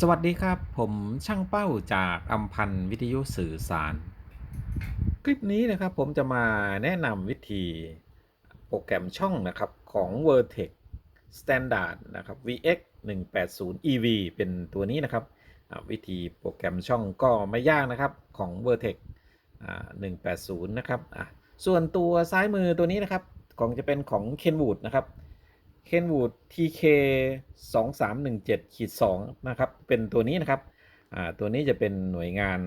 สวัสดีครับ ผมช่างเป้าจากอัมพันธ์วิทยุสื่อสาร คลิปนี้นะครับผมจะมาแนะนำวิธีโปรแกรมช่องนะครับของ Vertex Standard นะครับ VX 180 EV เป็นตัวนี้นะครับ วิธีโปรแกรมช่องก็ไม่ยากนะครับของ Vertex อ่า180 นะครับส่วนตัวซ้ายมือตัวนี้นะครับของจะเป็นของ Kenwood นะครับ Kenwood TK 2317ขีด2นะครับ เป็นตัวนี้นะครับตัวนี้จะเป็นหน่วยงาน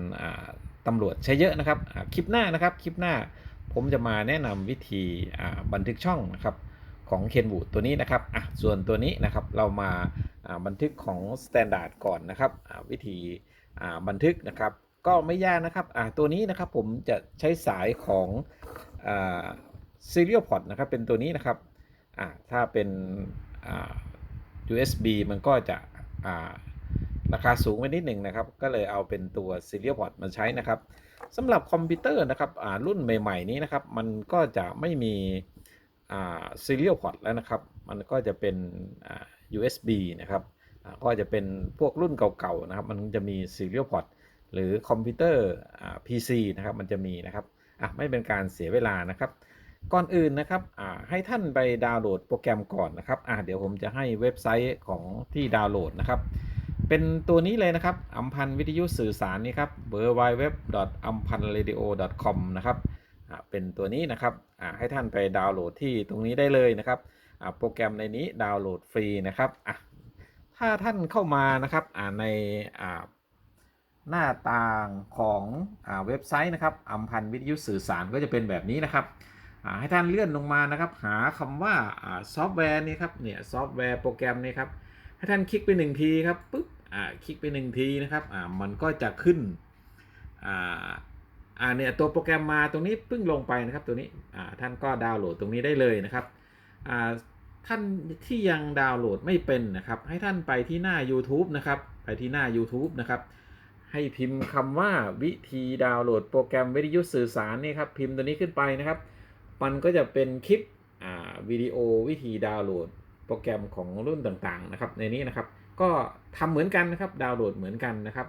ตำรวจใช้เยอะนะครับคลิปหน้านะครับ คลิปหน้าผมจะมาแนะนำวิธีบันทึกช่องนะครับของ Kenwood ตัวนี้นะครับอะส่วนตัวนี้นะครับเรามาบันทึกของ Standard ก่อนนะครับวิธีบันทึกนะครับ ก็ไม่ยากนะครับอ่าตัวนี้นะครับผมจะใช้สายของ Serial Port นะครับเป็นตัวนี้นะครับ ถ้าเป็นอ่า USB มันก็จะอ่าราคาสูงไปนิดหนึ่งนะครับ ก็เลยเอาเป็นตัว Serial Port มาใช้นะครับสำหรับคอมพิวเตอร์นะครับรุ่นใหม่ ๆ นี้นะครับ มันก็จะไม่มี Serial Port แล้วนะครับ มันก็จะเป็น USB นะครับก็จะเป็นพวกรุ่นเก่าๆนะครับ มันจะมี Serial Port หรือคอมพิวเตอร์ PC นะครับ มันจะมีนะครับอะไม่เป็นการเสียเวลานะครับ ก่อนอื่นนะครับให้ท่านไปดาวน์โหลดโปรแกรมก่อนนะครับเดี๋ยวผมจะให้เว็บไซต์ของที่ดาวน์โหลดนะครับ เป็นตัวนี้เลยนะครับอัมพันธ์วิทยุสื่อสารนี่ครับ w w w a m p a n r a d i o com นะครับเป็นตัวนี้นะครับให้ท่านไปดาวน์โหลดที่ตรงนี้ได้เลยนะครับโปรแกรมในนี้ดาวน์โหลดฟรีนะครับถ้าท่านเข้ามานะครับในหน้าต่างของอเว็บไซต์นะครับอัมพันธ์วิทยุสื่อสารก็จะเป็นแบบนี้นะครับ ให้ท่านเลื่อนลงมานะครับ หาคำว่าอ่าซอฟต์แวร์นี่ครับเนี่ยซอฟต์แวร์โปรแกรมนี่ครับให้ท่านคลิกไปหนึ่งทีครับปุ๊บคลิกไปหนึ่งทีนะครับมันก็จะขึ้นอ่าเนี่ยตัวโปรแกรมมาตรงนี้เพิ่งลงไปนะครับตัวนี้อ่าท่านก็ดาวน์โหลดตรงนี้ได้เลยนะครับอ่าท่านที่ยังดาวน์โหลดไม่เป็นนะครับ ให้ท่านไปที่หน้า YouTube นะครับไปที่หน้า YouTube นะครับ ให้พิมพ์คำว่าวิธีดาวน์โหลดโปรแกรมวิทยุสื่อสารนี่ครับพิมพ์ตัวนี้ขึ้นไปนะครับ มันก็จะเป็นคลิปวิดีโอวิธีดาวน์โหลดโปรแกรมของรุ่นต่างๆนะครับ ในนี้นะครับก็ทำเหมือนกันนะครับดาวน์โหลดเหมือนกันนะครับ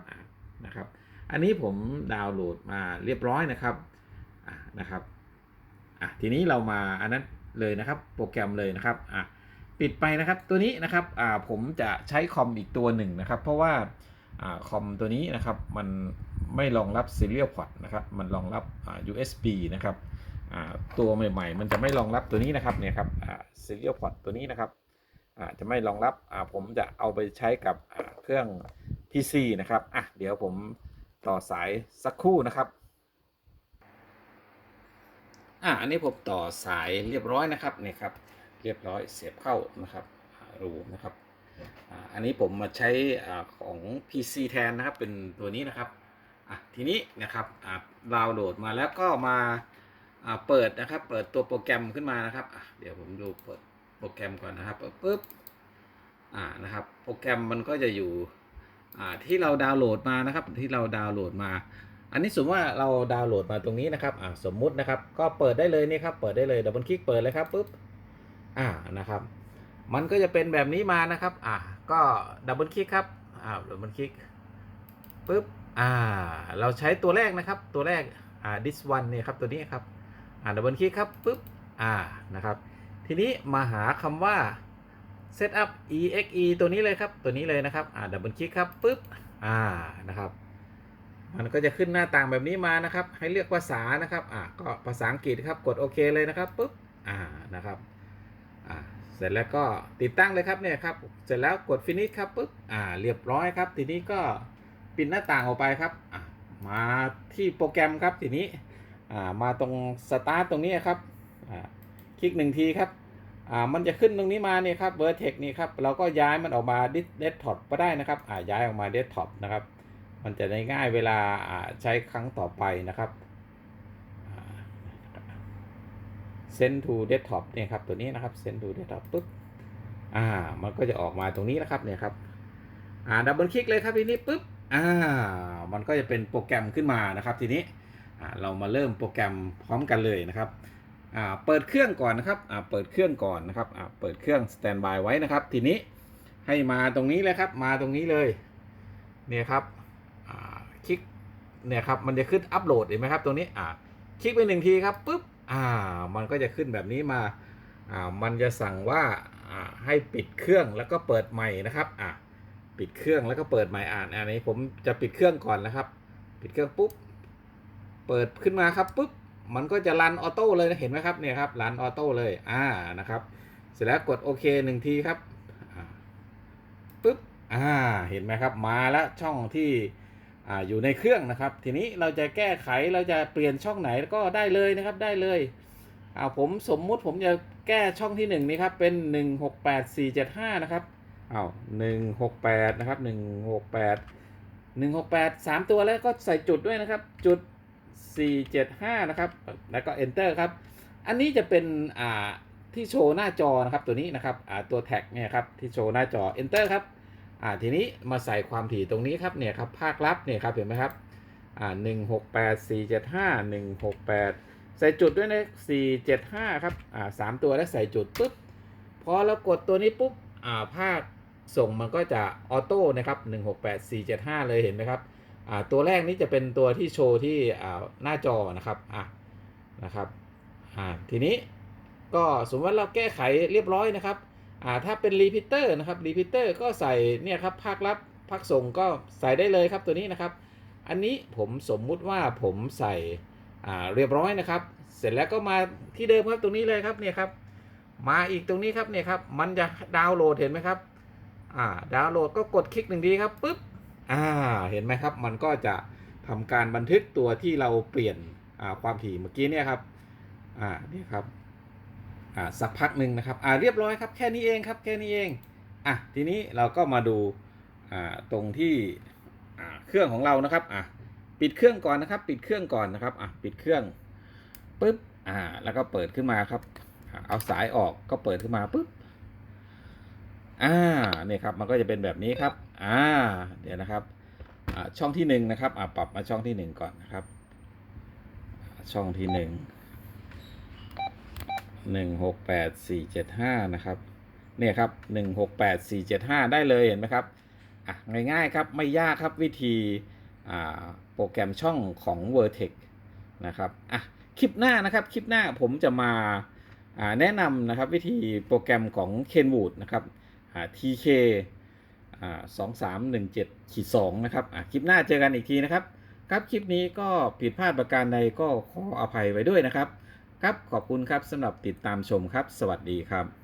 นะครับ อันนี้ผมดาวน์โหลดมาเรียบร้อยนะครับนะครับอะทีนี้เรามาอันนั้นเลยนะครับโปรแกรมเลยนะครับอะปิดไปนะครับตัวนี้นะครับอ่าผมจะใช้คอมอีกตัวหนึ่งนะครับ เพราะว่าอ่าคอมตัวนี้นะครับมันไม่รองรับ Serial Port นะครับมันรองรับอ่า USB นะครับ ตัวใหม่ ๆ มันจะไม่รองรับตัวนี้นะครับเนี่ยครับอ่า serial port ตัวนี้นะครับจะไม่รองรับผมจะเอาไปใช้กับเครื่อง PC นะครับอะเดี๋ยวผมต่อสายสักครู่นะครับอะอันนี้ผมต่อสายเรียบร้อยนะครับเนี่ยครับเรียบร้อยเสียบเข้านะครับรูนะครับอันนี้ผมมาใช้ของ PC แทนนะครับเป็นตัวนี้นะครับอะทีนี้นะครับดาวน์โหลดมาแล้วก็มา เปิดนะครับ เปิดตัวโปรแกรมขึ้นมานะครับเดี๋ยวผมดูเปิดโปรแกรมก่อนนะครับปุ๊บอ่านะครับ โปรแกรมมันก็จะอยู่อ่าที่เราดาวน์โหลดมานะครับ ที่เราดาวน์โหลดมา อันนี้สมมติว่าเราดาวน์โหลดมาตรงนี้นะครับอ่าสมมุตินะครับ ก็เปิดได้เลยนี่ครับ เปิดได้เลยดับเบิลคลิกเปิดเลยครับปุ๊บอ่านะครับ มันก็จะเป็นแบบนี้มานะครับอ่าก็ดับเบิลคลิกครับอ่าดับเบิลคลิกปุ๊บอ่า เราใช้ตัวแรกนะครับ ตัวแรกอ่า this one เนี่ยครับตัวนี้ครับ อ่าดับเบิลคลิกครับปุ๊บอ่านะครับ ทีนี้มาหาคำว่า setup exe ตัวนี้เลยครับ ตัวนี้เลยนะครับ อ่าดับเบิลคลิกครับปุ๊บอ่านะครับ มันก็จะขึ้นหน้าต่างแบบนี้มานะครับ ให้เลือกภาษานะครับ อ่าก็ภาษาอังกฤษครับกดโอเคเลยนะครับปุ๊บอ่านะครับอ่าเสร็จแล้วก็ติดตั้งเลยครับเนี่ยครับ เสร็จแล้วกด finish ครับปุ๊บอ่าเรียบร้อยครับ ทีนี้ก็ปิดหน้าต่างออกไปครับอ่ามาที่โปรแกรมครับทีนี้ มาตรงสตาร์ทตรงนี้ครับคลิกหนึ่งทีครับมันจะขึ้นตรงนี้มาเนี่ยครับเบอร์เทคนี่ครับเราก็ย้ายมันออกมาดิสเดสท็อปก็ได้นะครับอ่าย้ายออกมาเดสท็อปนะครับ มันจะได้ง่ายเวลาใช้ครั้งต่อไปนะครับเซนทูเดสท็อปเนี่ยครับตัวนี้นะครับเซนทูเดสท็อปปุ๊บอ่ามันก็จะออกมาตรงนี้นะครับเนี่ยครับอ่าดับเบิลคลิกเลยครับทีนี้ปุ๊บอ่ามันก็จะเป็นโปรแกรมขึ้นมานะครับทีนี้ เรามาเริ่มโปรแกรมพร้อมกันเลยนะครับเปิดเครื่องก่อนนะครับเปิดเครื่องก่อนนะครับเปิดเครื่องสแตนบายไว้นะครับ ทีนี้ให้มาตรงนี้เลยครับ มาตรงนี้เลยเนี่ยครับคลิกเนี่ยครับมันจะขึ้นอัปโหลดเห็นไหมครับตรงนี้คลิกไปหนึ่งทีครับปุ๊บอ่ามันก็จะขึ้นแบบนี้มาอ่ามันจะสั่งว่าอ่าให้ปิดเครื่องแล้วก็เปิดใหม่นะครับอ่าปิดเครื่องแล้วก็เปิดใหม่อ่านอันนี้ผมจะปิดเครื่องก่อนนะครับ ปิดเครื่องปุ๊บ เปิดขึ้นมาครับปุ๊บมันก็จะรันออโต้เลยนะเห็นไหมครับเนี่ยครับรันออโต้เลยอ่านะครับ เสร็จแล้วกดโอเคหนึ่งทีครับปุ๊บอ่าเห็นไหมครับมาแล้วช่องที่อ่าอยู่ในเครื่องนะครับ ทีนี้เราจะแก้ไขเราจะเปลี่ยนช่องไหนก็ได้เลยนะครับได้เลยอ่าผมสมมุติผมจะแก้ช่องที่หนึ่งนี้ครับเป็นหนึ่งหกแปดสี่เจ็ดห้านะครับอ้าวหนึ่งหกแปดนะครับหนึ่งหกแปดหนึ่งหกแปดสามตัวแล้วก็ใส่จุดด้วยนะครับจุด สี่เจ็ดห้านะครับ แล้วก็ enter ครับ อันนี้จะเป็นอ่าที่โชว์หน้าจอนะครับตัวนี้นะครับอ่าตัวแท็กเนี่ยครับที่โชว์หน้าจอ enter ครับอ่าทีนี้มาใส่ความถี่ตรงนี้ครับเนี่ยครับภาคลับเนี่ยครับเห็นไหมครับอ่าหนึ่งหกแปดสี่เจ็ดห้าหนึ่งหกแปดใส่จุดด้วยนะสี่เจ็ดห้าครับอ่าสามตัวแล้วใส่จุดปุ๊บพอเรากดตัวนี้ปุ๊บอ่าภาคส่งมันก็จะออโต้นะครับหนึ่งหกแปดสี่เลยเห็นไหมครับ ตัวแรกนี้จะเป็นตัวที่โชว์ที่อ่าหน้าจอนะครับอะนะครับอ่าทีนี้ก็สมมติว่าเราแก้ไขเรียบร้อยนะครับอ่าถ้าเป็นรีพิเตอร์นะครับรีพิเตอร์ก็ใส่เนี่ยครับภาครับภาคส่งก็ใส่ได้เลยครับตัวนี้นะครับ อันนี้ผมสมมุติว่าผมใส่อ่าเรียบร้อยนะครับ เสร็จแล้วก็มาที่เดิมครับตรงนี้เลยครับเนี่ยครับมาอีกตรงนี้ครับเนี่ยครับมันจะดาวน์โหลดเห็นไหมครับอ่าดาวน์โหลดก็กดคลิกหนึ่งทีครับปุ๊บ อ่าเห็นไหมครับ มันก็จะทำการบันทึกตัวที่เราเปลี่ยนความถี่เมื่อกี้เนี่ยครับอ่านี่ครับอ่าสักพักหนึ่งนะครับอ่าเรียบร้อยครับแค่นี้เองครับแค่นี้เองอะทีนี้เราก็มาดูอ่าตรงที่อ่าเครื่องของเรานะครับอะปิดเครื่องก่อนนะครับ ปิดเครื่องก่อนนะครับอะปิดเครื่องปุ๊บอ่าแล้วก็เปิดขึ้นมาครับเอาสายออกก็เปิดขึ้นมาปุ๊บ อ่าเนี่ยครับมันก็จะเป็นแบบนี้ครับ อ่า เดี๋ยวนะครับอ่าช่องที่หนึ่งนะครับอ่าปรับมาช่องที่หนึ่งก่อนนะครับ ช่องที่หนึ่งหนึ่งหกแปดสี่เจ็ดห้านะครับเนี่ยครับหนึ่งหกแปดสี่เจ็ดห้าได้เลยเห็นไหมครับอะง่ายๆครับไม่ยากครับวิธีอ่าโปรแกรมช่องของ Vertex นะครับอะคลิปหน้านะครับคลิปหน้าผมจะมาอ่าแนะนำนะครับวิธีโปรแกรมของ Kenwood นะครับ TK อ่าสองสามหนึ่งเจ็ดขีดสองนะครับคลิปหน้าเจอกันอีกทีนะครับ ครับคลิปนี้ก็ผิดพลาดประการใดก็ขออภัยไว้ด้วยนะครับ ครับขอบคุณครับสำหรับติดตามชมครับ สวัสดีครับ